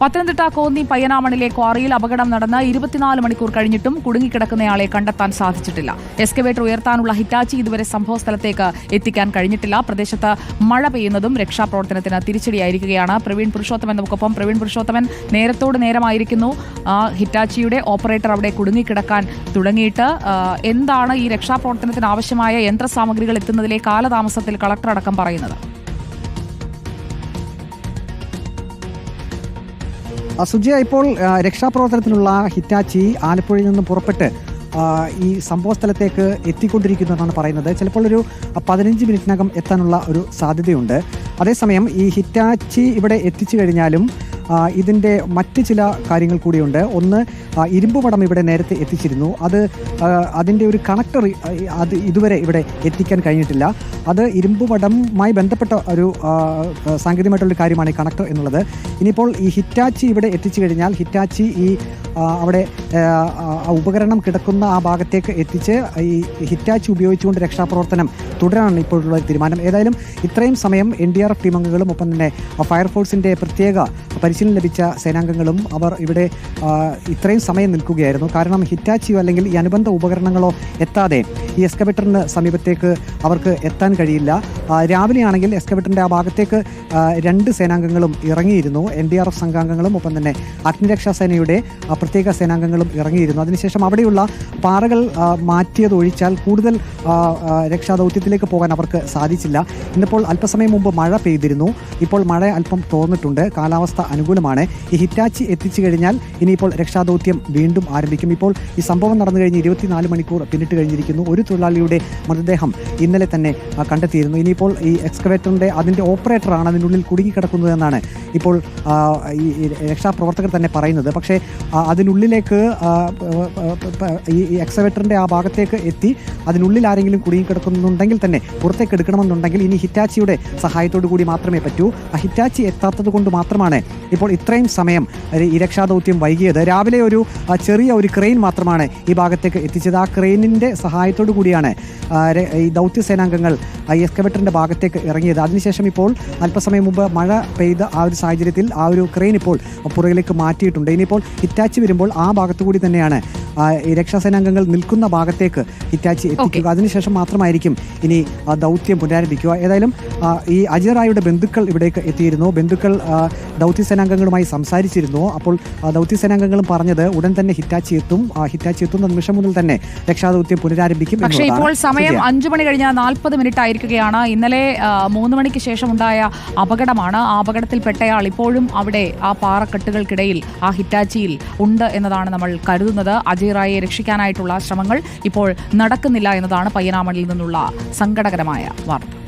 പത്തനംതിട്ട കോന്നി പയ്യനാമണിലെ ക്വാറിയിൽ അപകടം നടന്ന് ഇരുപത്തിനാല് മണിക്കൂർ കഴിഞ്ഞിട്ടും കുടുങ്ങിക്കിടക്കുന്നയാളെ കണ്ടെത്താൻ സാധിച്ചിട്ടില്ല. എസ്കവേറ്റർ ഉയർത്താനുള്ള ഹിറ്റാച്ചി ഇതുവരെ സംഭവ സ്ഥലത്തേക്ക് എത്തിക്കാൻ കഴിഞ്ഞിട്ടില്ല. പ്രദേശത്ത് മഴ പെയ്യുന്നതും രക്ഷാപ്രവർത്തനത്തിന് തിരിച്ചടിയായിരിക്കുകയാണ്. പ്രവീൺ പുരുഷോത്തമൻ നമുക്കൊപ്പം. പ്രവീൺ പുരുഷോത്തമൻ നേരത്തോട് നേരമായിരിക്കുന്നു. ഹിറ്റാച്ചിയുടെ ഓപ്പറേറ്റർ അവിടെ കുടുങ്ങിക്കിടക്കാൻ തുടങ്ങിയിട്ട് എന്താണ് ഈ രക്ഷാപ്രവർത്തനത്തിന് ആവശ്യമായ യന്ത്രസാമഗ്രികൾ എത്തുന്നതിലെ കാലതാമസത്തിൽ കളക്ടർ അടക്കം പറയുന്നത്? സുജയ ഇപ്പോൾ രക്ഷാപ്രവർത്തനത്തിനുള്ള ഹിറ്റാച്ചി ആലപ്പുഴയിൽ നിന്നും പുറപ്പെട്ട് ഈ സംഭവ സ്ഥലത്തേക്ക് എത്തിക്കൊണ്ടിരിക്കുന്നു എന്നാണ് പറയുന്നത്. ചിലപ്പോൾ ഒരു പതിനഞ്ച് മിനിറ്റിനകം എത്താനുള്ള ഒരു സാധ്യതയുണ്ട്. അതേസമയം ഈ ഹിറ്റാച്ചി ഇവിടെ എത്തിച്ചു കഴിഞ്ഞാലും ഇതിന്റെ മറ്റ് ചില കാര്യങ്ങൾ കൂടിയുണ്ട്. ഒന്ന് ഇരുമ്പ് പടം ഇവിടെ നേരത്തെ എത്തിച്ചിരുന്നു. അത് അതിന്റെ ഒരു കണക്ടർ അത് ഇതുവരെ ഇവിടെ എത്തിക്കാൻ കഴിഞ്ഞിട്ടില്ല. അത് ഇരുമ്പ് പടവുമായി ബന്ധപ്പെട്ട ഒരു സാങ്കേതികമായിട്ടുള്ള കാര്യമാണ് ഈ കണക്ടർ എന്നുള്ളത്. ഇനിയിപ്പോൾ ഈ ഹിറ്റാച്ചി ഇവിടെ എത്തിച്ചു കഴിഞ്ഞാൽ ഹിറ്റാച്ചി ഈ അവിടെ ഉപകരണം കിടക്കുന്ന ആ ഭാഗത്തേക്ക് എത്തിച്ച് ഈ ഹിറ്റാച്ചി ഉപയോഗിച്ചുകൊണ്ട് രക്ഷാപ്രവർത്തനം തുടരാനാണ് ഇപ്പോഴുള്ള തീരുമാനം. ഏതായാലും ഇത്രയും സമയം എൻ ഡി ആർ എഫ് ടീമംഗങ്ങളും ഒപ്പം തന്നെ ഫയർഫോഴ്സിന്റെ പ്രത്യേക പരിശീലനം ലഭിച്ച സേനാംഗങ്ങളും അവർ ഇവിടെ ഇത്രയും സമയം നിൽക്കുകയായിരുന്നു. കാരണം ഹിറ്റാച്ചിയോ അല്ലെങ്കിൽ ഈ അനുബന്ധ ഉപകരണങ്ങളോ എത്താതെ ഈ എക്സ്കവേറ്ററിന് സമീപത്തേക്ക് അവർക്ക് എത്താൻ കഴിയില്ല. രാവിലെയാണെങ്കിൽ എക്സ്കവേറ്ററിന്റെ ആ ഭാഗത്തേക്ക് രണ്ട് സേനാംഗങ്ങളും ഇറങ്ങിയിരുന്നു. എൻ ഡി ആർ എഫ് സംഘാംഗങ്ങളും ഒപ്പം തന്നെ അഗ്നിരക്ഷാ സേനയുടെ പ്രത്യേക സേനാംഗങ്ങളും ഇറങ്ങിയിരുന്നു. അതിനുശേഷം അവിടെയുള്ള പാറകൾ മാറ്റിയതൊഴിച്ചാൽ കൂടുതൽ രക്ഷാദൗത്യത്തിലേക്ക് പോകാൻ അവർക്ക് സാധിച്ചില്ല. ഇന്നിപ്പോൾ അല്പസമയം മുമ്പ് മഴ പെയ്തിരുന്നു. ഇപ്പോൾ മഴ അല്പം തോന്നിട്ടുണ്ട് കാലാവസ്ഥ അനുകൂലമാണ്. ഈ ഹിറ്റാച്ചി എത്തിച്ചു കഴിഞ്ഞാൽ ഇനിയിപ്പോൾ രക്ഷാദൗത്യം വീണ്ടും ആരംഭിക്കും. ഇപ്പോൾ ഈ സംഭവം നടന്നു കഴിഞ്ഞ് ഇരുപത്തിനാല് മണിക്കൂർ പിന്നിട്ട് കഴിഞ്ഞിരിക്കുന്നു. ഒരു തൊഴിലാളിയുടെ മൃതദേഹം ഇന്നലെ തന്നെ കണ്ടെത്തിയിരുന്നു. ഇനിയിപ്പോൾ ഈ എക്സ്കവേറ്ററിന്റെ അതിന്റെ ഓപ്പറേറ്ററാണ് അതിനുള്ളിൽ കുടുങ്ങിക്കിടക്കുന്നതെന്നാണ് ഇപ്പോൾ ഈ രക്ഷാപ്രവർത്തകർ തന്നെ പറയുന്നത്. പക്ഷേ അതിനുള്ളിലേക്ക് ഈ എക്സവേറ്ററിന്റെ ആ ഭാഗത്തേക്ക് എത്തി അതിനുള്ളിൽ ആരെങ്കിലും കുടുങ്ങിക്കിടക്കുന്നുണ്ടെങ്കിൽ തന്നെ പുറത്തേക്ക് എടുക്കണമെന്നുണ്ടെങ്കിൽ ഇനി ഹിറ്റാച്ചിയുടെ സഹായത്തോടു കൂടി മാത്രമേ പറ്റൂ. ആ ഹിറ്റാച്ചി എത്താത്തത് കൊണ്ട് മാത്രമാണ് ഇപ്പോൾ ഇത്രയും സമയം ഈ രക്ഷാദൗത്യം വൈകിയത്. രാവിലെ ഒരു ചെറിയ ഒരു ക്രെയിൻ മാത്രമാണ് ഈ ഭാഗത്തേക്ക് എത്തിച്ചത്. ആ ക്രെയിനിന്റെ സഹായത്തോടു കൂടിയാണ് ഈ ദൗത്യസേനാംഗങ്ങൾ എക്സ്കവേറ്ററിന്റെ ഭാഗത്തേക്ക് ഇറങ്ങിയത്. അതിനുശേഷം ഇപ്പോൾ അല്പസമയം മുമ്പ് മഴ പെയ്ത ആ ഒരു സാഹചര്യത്തിൽ ആ ഒരു ക്രെയിൻ ഇപ്പോൾ പുറകിലേക്ക് മാറ്റിയിട്ടുണ്ട്. ഇനിയിപ്പോൾ ഇറ്റാച്ച് വരുമ്പോൾ ആ ഭാഗത്തു കൂടി തന്നെയാണ് ഈ രക്ഷാസേനാംഗങ്ങൾ നിൽക്കുന്ന ഭാഗത്തേക്ക് ഹിറ്റാച്ചി എത്തിക്കുക. അതിനുശേഷം മാത്രമായിരിക്കും ഇനി ദൗത്യം പുനരാരംഭിക്കുക. ഏതായാലും ഈ അജിറായുടെ ബന്ധുക്കൾ ഇവിടേക്ക് എത്തിയിരുന്നു. ബന്ധുക്കൾ ദൗത്യസേനാംഗങ്ങളുമായി സംസാരിച്ചിരുന്നു. അപ്പോൾ ദൗത്യസേനാംഗങ്ങളും പറഞ്ഞത് ഉടൻ തന്നെ ഹിറ്റാച്ചി എത്തും. ആ ഹിറ്റാച്ചി എത്തുന്ന നിമിഷം മുതൽ തന്നെ രക്ഷാദൗത്യം പുനരാരംഭിക്കും പക്ഷേ ഇപ്പോൾ സമയം. അഞ്ചു മണി കഴിഞ്ഞ നാൽപ്പത് മിനിറ്റ് ആയിരിക്കുകയാണ് ഇന്നലെ മൂന്ന് മണിക്ക് ശേഷം ഉണ്ടായ അപകടമാണ്. ആ അപകടത്തിൽപ്പെട്ടയാൾ ഇപ്പോഴും അവിടെ ആ പാറക്കെട്ടുകൾക്കിടയിൽ ആ ഹിറ്റാച്ചിയിൽ ഉണ്ട് എന്നതാണ് നമ്മൾ കരുതുന്നത്. അജയ് റായെ രക്ഷിക്കാനായിട്ടുള്ള ശ്രമങ്ങൾ ഇപ്പോൾ നടക്കുന്നില്ല എന്നതാണ് പയ്യനാമണിൽ നിന്നുള്ള സങ്കടകരമായ വാർത്ത.